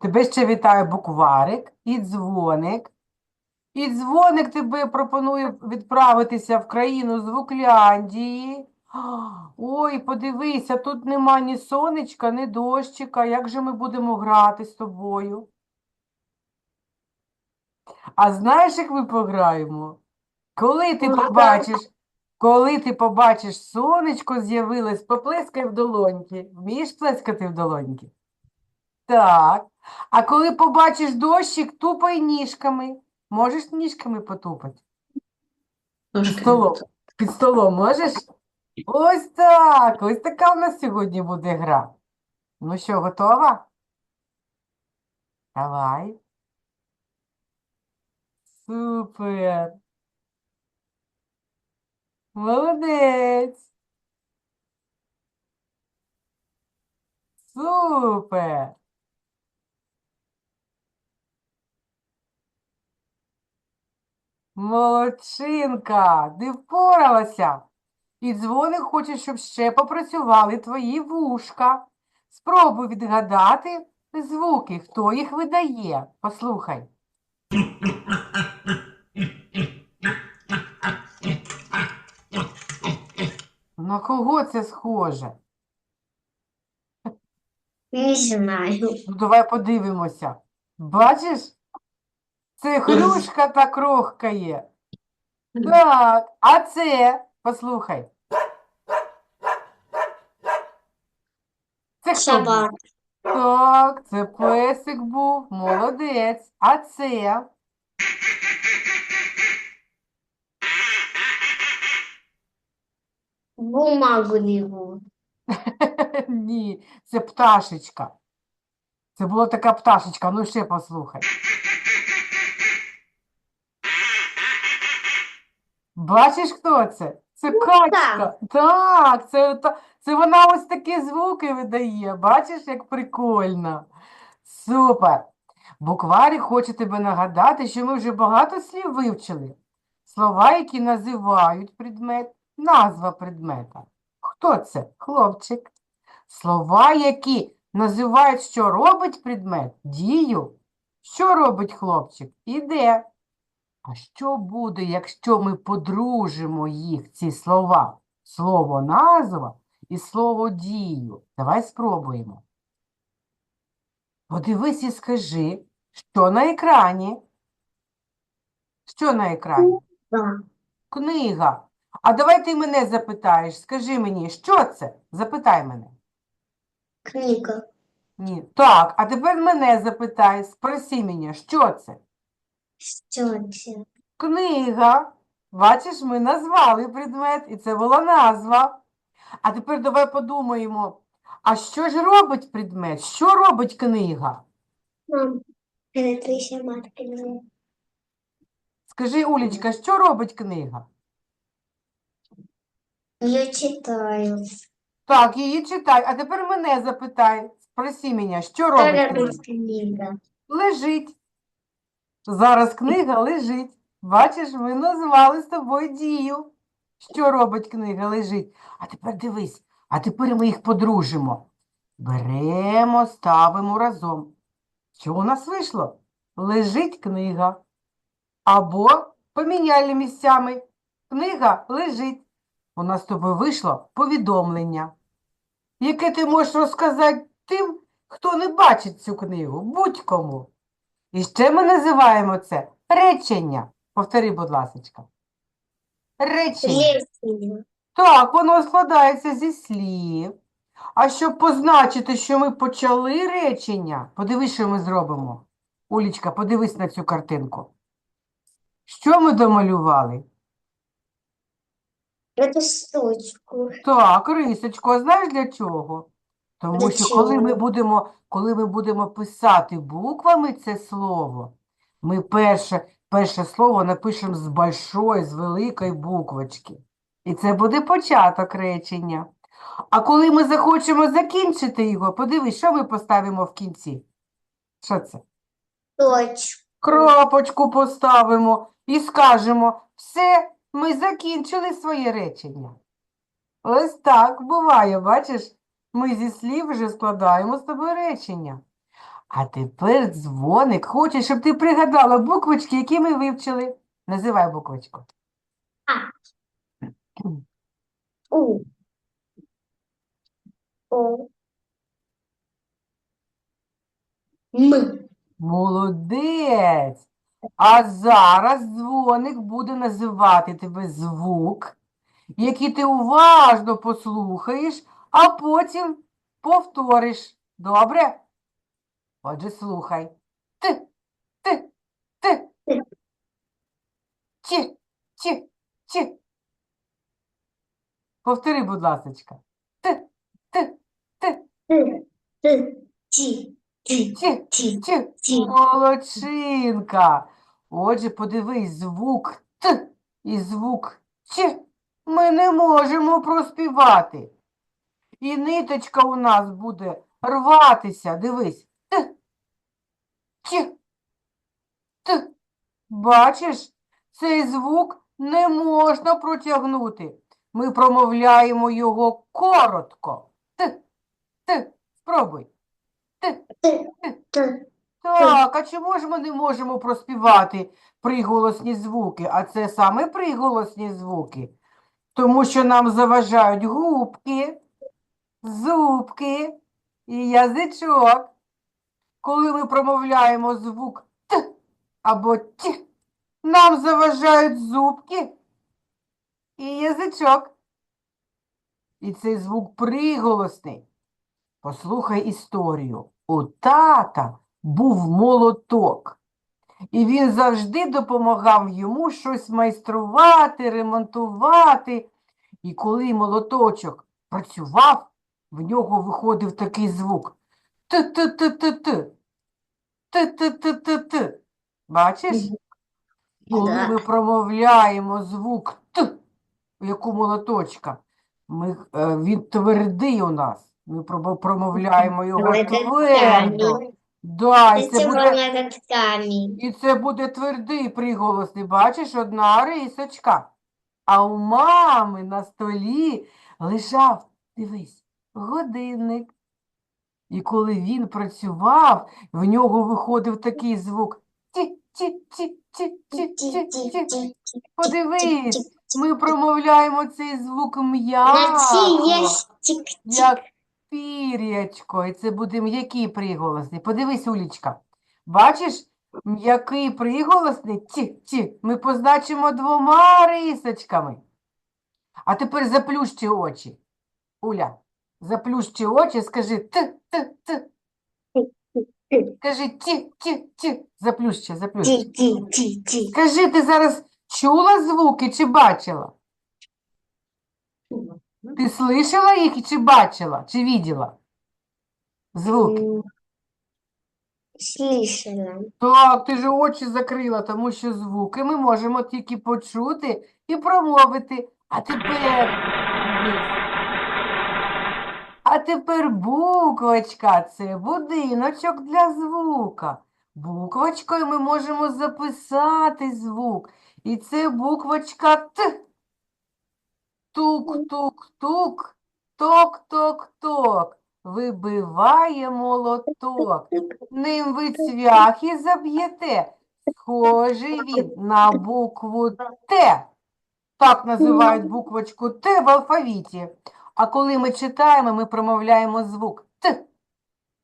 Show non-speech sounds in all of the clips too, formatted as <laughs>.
Тебе ще вітає букварик і дзвоник. І дзвоник тебе пропонує відправитися в країну Звукляндії. А, Ой, подивися, тут нема ні сонечка, ні дощика. Як же ми будемо грати з тобою? А знаєш, як ми пограємо? Коли ти побачиш, коли ти побачиш сонечко з'явилось, поплескай в долоньки. Вмієш плескати в долоньки? Так. А коли побачиш дощик, тупай ніжками. Можеш ніжками потупати? Під столом. Під столом можеш? Ось так. Ось така в нас сьогодні буде гра. Ну що, готова? Давай. Супер. Молодець. Супер. Молодчинка, ти впоралася. І дзвоник хоче, щоб ще попрацювали твої вушка. Спробуй відгадати звуки, хто їх видає. Послухай. На кого це схоже? Не знаю. Ну, давай подивимося. Бачиш? Це хрюшка та крохкає. Так, а це, послухай. Це хто? Собака. Так, це песик був, молодець. А це? Бумагу рву. <laughs> Ні, це пташечка. Це була така пташечка, ну ще послухай. Бачиш, хто це? Це качка. Так, це, та- це вона ось такі звуки видає. Бачиш, як прикольно. Супер. Букварик хоче тебе нагадати, що ми вже багато слів вивчили. Слова, які називають предмет, назва предмета. Хто це? Хлопчик. Слова, які називають, що робить предмет, дію. Що робить хлопчик? Іде. А що буде, якщо ми подружимо їх, ці слова? Слово назва і слово дію. Давай спробуємо. Подивись і скажи, що на екрані? Що на екрані? Книга. А давай ти мене запитаєш. Скажи мені, що це? Запитай мене. Книга. Ні. Так, а тепер мене запитай. Спроси мене, що це? Що це? Книга. Бачиш, ми назвали предмет, і це була назва. А тепер давай подумаємо, а що ж робить предмет? Що робить книга? Мам, перетрися матки. Скажи, Улічка, що робить книга? Я читаю. Так, її читай. А тепер мене запитай. Спроси мене, що робить книга? Книга. Лежить. Зараз книга лежить. Бачиш, ми назвали з тобою дію. Що робить книга? Лежить. А тепер дивись, а тепер ми їх подружимо. Беремо, ставимо разом. Що у нас вийшло? Лежить книга. Або поміняли місцями. Книга лежить. У нас з тобою вийшло повідомлення, яке ти можеш розказати тим, хто не бачить цю книгу, будь-кому. І ще ми називаємо це речення. Повтори, будь ласочка. Речення. Лесення. Так, воно складається зі слів. А щоб позначити, що ми почали речення, подивись, що ми зробимо. Улічка, подивись на цю картинку. Що ми домалювали? Штучку. Так, рисочку, а знаєш для чого? Тому що коли ми будемо, коли ми будемо писати буквами це слово, ми перше, перше слово напишемо з большої, з великої буквочки. І це буде початок речення. А коли ми захочемо закінчити його, подивись, що ми поставимо в кінці? Що це? Точку. Крапочку поставимо і скажемо, все, ми закінчили своє речення. Ось так буває, бачиш, ми зі слів вже складаємо з тобою речення. А тепер дзвоник. Хочу, щоб ти пригадала буквочки, які ми вивчили. Називай буквочку. У. О. М. Молодець. А зараз дзвоник буде називати тебе звук, який ти уважно послухаєш, а потім повториш. Добре? Отже, слухай. Т, т, т. Ті, ті, ті. Повтори, будь ласочка. Т, т, т, Т. Т. Ті. ті, Ті. ті. Ті. Молодчинка. Отже, подивись, звук Т і звук Ч ми не можемо проспівати. І ниточка у нас буде рватися. Дивись. Т, Ч, Т. Бачиш, цей звук не можна протягнути. Ми промовляємо його коротко. Т, Т. Спробуй. Т. Т. Т. Так, а чому ж ми не можемо проспівати приголосні звуки? А це саме приголосні звуки, тому що нам заважають губки, зубки і язичок. Коли ми промовляємо звук Т або Т, нам заважають зубки і язичок. І цей звук приголосний. Послухай історію. У тата був молоток, і він завжди допомагав йому щось майструвати, ремонтувати. І коли молоточок працював, в нього виходив такий звук. Т-т-т-т-т. Т-т-т-т-т. Бачиш? Коли ми промовляємо звук Т, як у молоточка, ми, е, він твердий у нас. Ми промовляємо його твердо. Да, і Це буде, і це буде твердий приголосний. Бачиш, одна рисочка. А у мами на столі лежав, дивись, годинник. І коли він працював, в нього виходив такий звук. Ті-ті-ті-ті-ті-ті-ті. Подивись, ми промовляємо цей звук м'яко, як пір'ячко, і це буде м'який приголосний. Подивись, Улічка. Бачиш, м'який приголосний ті-ті ми позначимо двома рисочками. А тепер заплющи очі. Уля, заплющи очі, скажи т-т-т. Скажи ті-ті-ті. Заплющи, заплющи. Ті-ті-ті-ті. Скажи, ти зараз чула звуки чи бачила? Ти слышала їх чи бачила, чи видела? Звуки. Слышала. Так, ти ж очі закрила, тому що звуки ми можемо тільки почути і промовити. А тепер, тепер буквочка – це будиночок для звука. Буквочкою ми можемо записати звук. І це буквочка Т. Тук-тук-тук, ток-ток-ток. Вибиває молоток. Ним ви цвяхи заб'єте. Схожий він на букву Т. Так називають буквочку Т в алфавіті. А коли ми читаємо, ми промовляємо звук Т.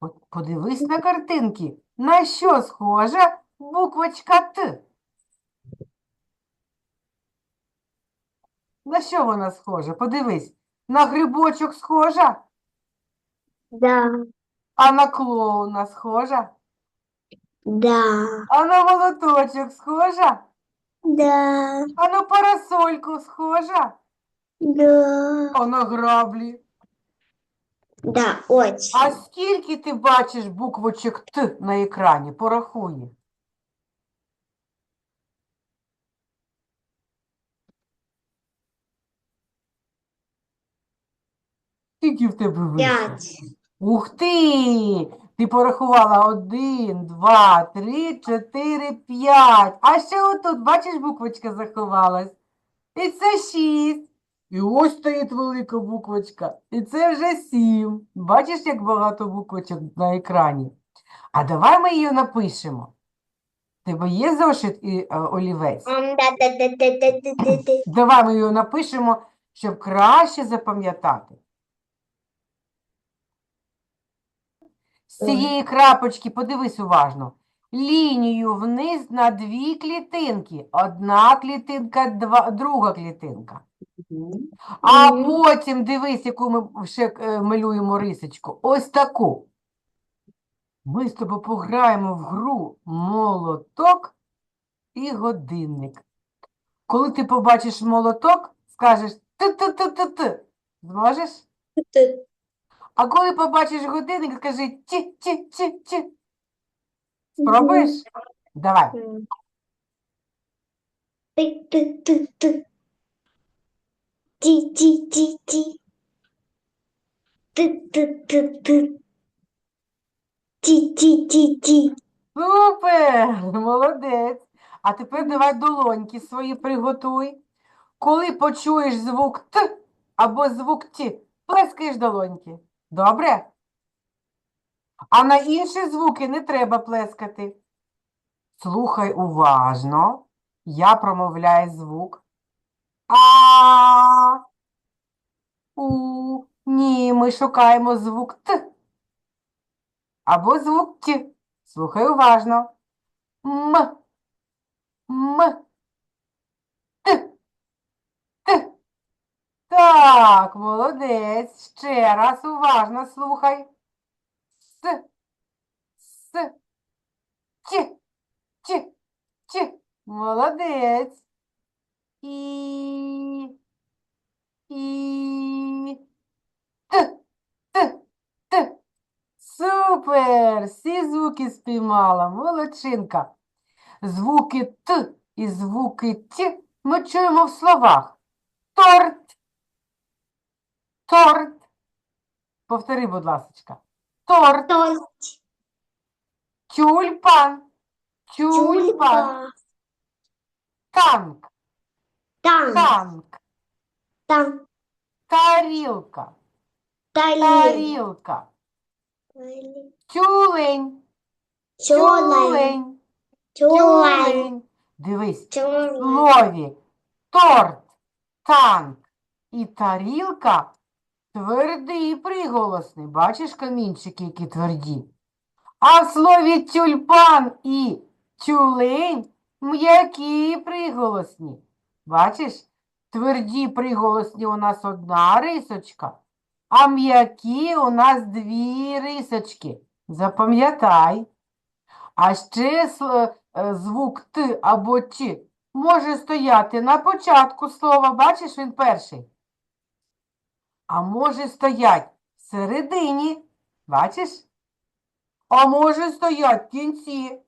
От подивись на картинки. На що схожа буквочка Т? На що вона схожа? Подивись. На грибочок схожа, Да, а на клоуна схожа, да, а на молоточок схожа, да, а на парасольку схожа, да, а на граблі. да, очень. А скільки ти бачиш буквочок Т на екрані? Порахуй. Скільки в тебе вийшло? Пять. Ух ти! Ти порахувала один, два, три, чотири, п'ять. А ще отут, бачиш, буквочка заховалась. І це шість. І ось стоїть велика буквочка. І це вже сім. Бачиш, як багато буквочок на екрані? А давай ми її напишемо. Тебе є зошит і е, олівець? Давай ми її напишемо, щоб краще запам'ятати. З цієї крапочки, подивись уважно, лінію вниз на дві клітинки. Одна клітинка, два, друга клітинка. А потім дивись, яку ми ще е, малюємо рисочку. Ось таку. Ми з тобою пограємо в гру молоток і годинник. Коли ти побачиш молоток, скажеш ти-ти-ти-ти-ти. Зможеш? А коли побачиш годинник, скажи ті-ті-ті-ті. Спробуєш? Давай. М. ти, ти, ти. Супер! Молодець. А тепер давай долоньки свої приготуй. Коли почуєш звук Т або звук Т, плескаєш долоньки. Добре? А на інші звуки не треба плескати. Слухай уважно. Я промовляю звук. А. У. Ні, ми шукаємо звук Т. Або звук Т. Слухай уважно. М. М. Т. Т. Так, молодець. Ще раз уважно слухай. С. С. Т. Т. Т. Молодець. І. І. Т. Т. Т. Супер! Всі звуки спіймала, молодчинка. Звуки Т і звуки Т ми чуємо в словах. Торт. Торт. Повтори, будь ласочка. Торт. Торт. Тюльпан. Тюльпан. Тюльпан. Танк. Танк. Танк. Танк. Тарілка. Тарелка. Тарілка. Тюлень. Тюлень. Тюлень. Тюлень. Тюлень. Дивись. В Тюлень. слові торт, танк і тарілка твердий приголосний. Бачиш камінчики, які тверді? А в слові тюльпан і тюлень м'які приголосні. Бачиш? Тверді приголосні у нас одна рисочка, а м'які у нас дві рисочки. Запам'ятай. А ще е, звук Т або Т може стояти на початку слова, бачиш, він перший. А може стоять всередині, бачиш? А може стоять в кінці.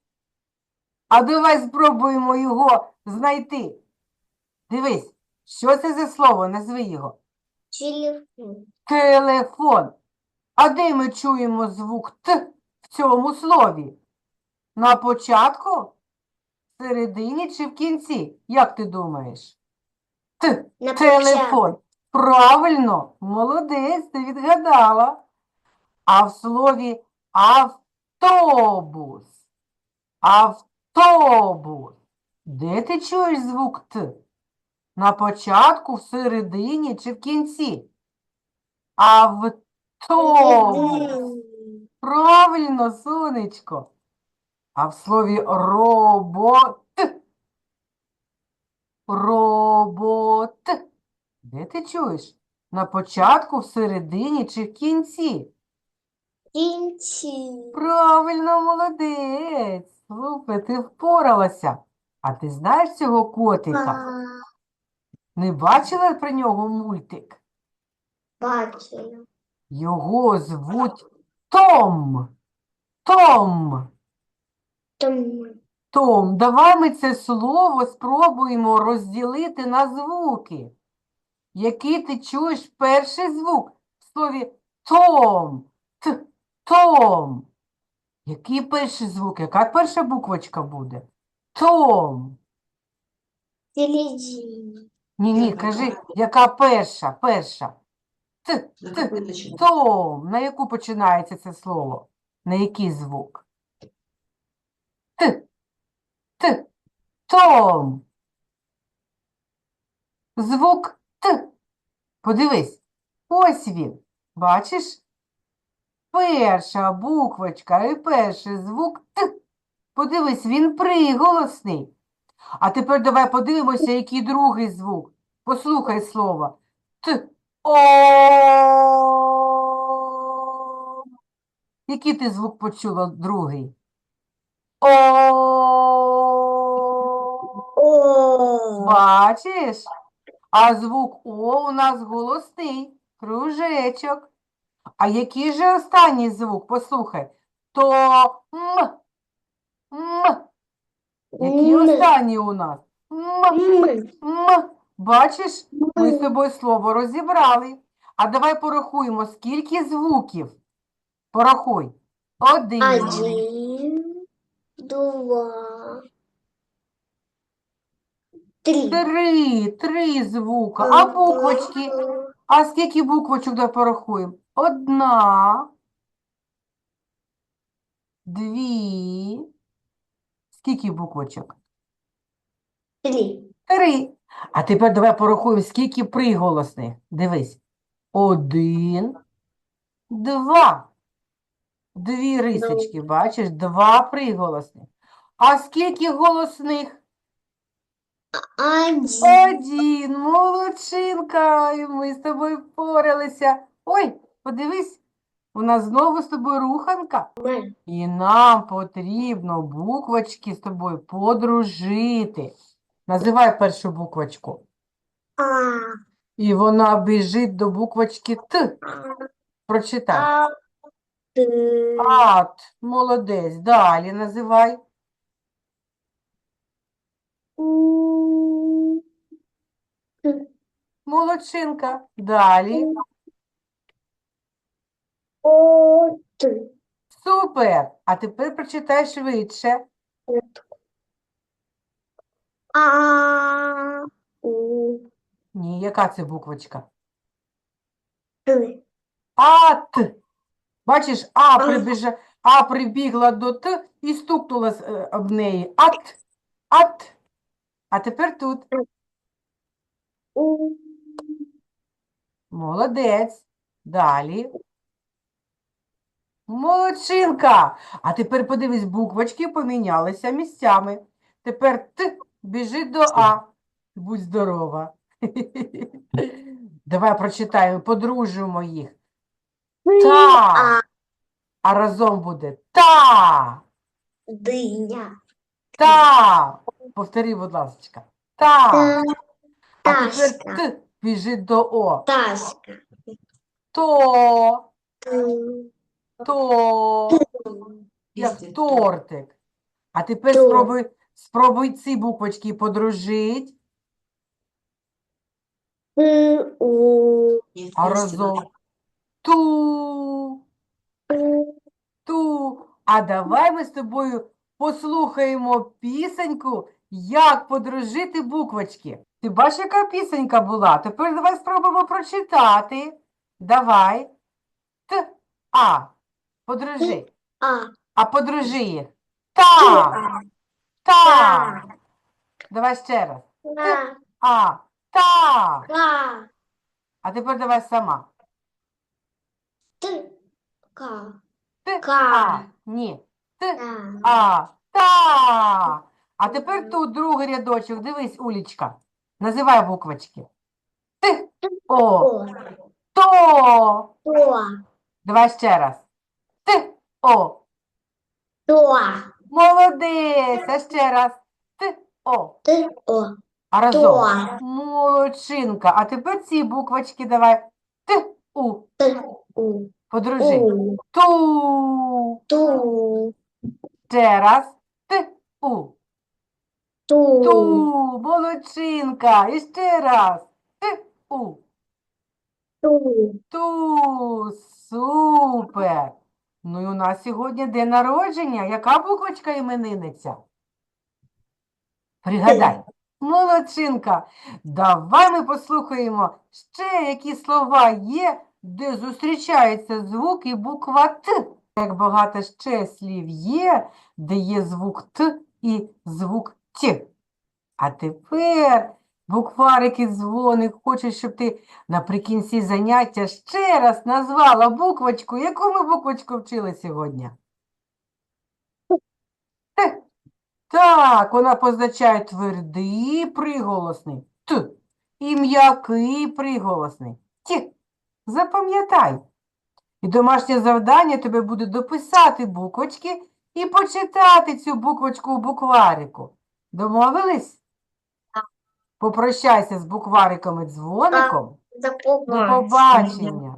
А давай спробуємо його знайти. Дивись, що це за слово? Назви його. Телефон. Телефон. А де ми чуємо звук Т в цьому слові? На початку, всередині чи в кінці? Як ти думаєш? Т. На Телефон. Правильно, молодець, ти відгадала. А в слові автобус. Автобус. Де ти чуєш звук Т? На початку, всередині чи в кінці? Автобус. Телефон. Правильно, сонечко. А в слові робот. Робот. Де ти чуєш? На початку, всередині чи в кінці? Кінці. Правильно, молодець. Супер, ти впоралася. А ти знаєш цього котика? Не бачила про нього мультик? Бачила. Його звуть Том. Том. Тому. Том, давай ми це слово спробуємо розділити на звуки. Який ти чуєш перший звук в слові Том? Т, Том. Який перший звук? Яка перша буквочка буде? Том. Телевізійний. Ні, ні, кажи, яка перша, перша. Т, т, Запиточка. том, на яку починається це слово? На який звук? Т. Т. Том. Звук Т. Подивись. Ось він. Бачиш? Перша буквочка і перший звук Т. Подивись, він приголосний. А тепер давай подивимося, який другий звук. Послухай слово. Т. О. Який ти звук почула другий? О. О. Бачиш? А звук О у нас голосний, кружечок. А який же останній звук? Послухай. То М. М. Який М. останній у нас? М. М. М. Бачиш, ми з тобою слово розібрали. А давай порахуємо, скільки звуків. Порахуй. Один, Один, два, три. три, три звука. А буквочки? А скільки буквочок давай порахуємо? Одна, дві. Скільки буквочок? Три. Три. А тепер давай порахуємо, скільки приголосних. Дивись. Один, два. Дві рисочки, бачиш? Два приголосних. А скільки голосних? Один. Один, молодчинка, і ми з тобою впоралися. Ой, подивись, у нас знову з тобою руханка. М. І нам потрібно буквочки з тобою подружити. Називай першу буквочку. А. І вона біжить до буквочки Т. Прочитай. А. Ат. Молодець. Далі називай. У. Молодчинка. Далі. О. Т. Супер. А тепер прочитай швидше. А. У. Ні, яка це буквочка? Т. Ат. Бачиш, А А. прибіжа, А прибігла до Т і стукнула з- е, об неї. Ат. Ат. А тепер тут. У. Молодець. Далі. Молодчинка. А тепер подивись, буквочки помінялися місцями. Тепер Т біжить до А. Будь здорова. <laughs> Давай прочитаємо, подружуємо їх. Та. А. Разом буде та. Диня. Та. Повтори, будь ласка. Та. А тепер. Т біжить до О. Ташка. То. То. Як тортик. А тепер То. спробуй, спробуй ці буквочки. У. а разом ту, ту. А давай ми з тобою послухаємо пісеньку, як подружити буквочки. Ти бачиш, яка пісенька була? Тепер давай спробуємо прочитати. Давай. Т, А. Подружи. А. А подружи їх. Та, та. Давай ще раз. Та. А, та. Ка. А тепер давай сама. Т. Ка. Ні. Т, Та. а. Та. А тепер тут другий рядочок. Дивись, Улічка. Називай буквочки. Т, О, О. то. То. Давай ще раз. Т, О. То. Молодець. А ще раз. Т, О. Т. О. А разом. То. Молодчинка. А тепер ці буквочки давай. Т, У. Т. У. Подружи. У. Ту. Ту. Ще раз. Т, У. Ту. Ту. Молодчинка. І ще раз. Т, У. Ту. Ту. Супер. Ну і у нас сьогодні день народження. Яка буквочка іменинниця? Пригадай. <laughs> Молодчинка. Давай ми послухаємо ще, які слова є, де зустрічається звук і буква Т. Як багато ще слів є, де є звук Т і звук Т. А тепер, букварики дзвоник, хочу, щоб ти наприкінці заняття ще раз назвала буквочку. Яку ми буквочку вчили сьогодні? Так, вона позначає твердий приголосний Т і м'який приголосний Т. Запам'ятай. І домашнє завдання тебе буде дописати буквочки і почитати цю буквочку у букварику. Домовились? Попрощайся з буквариком і дзвоником. До До побачення.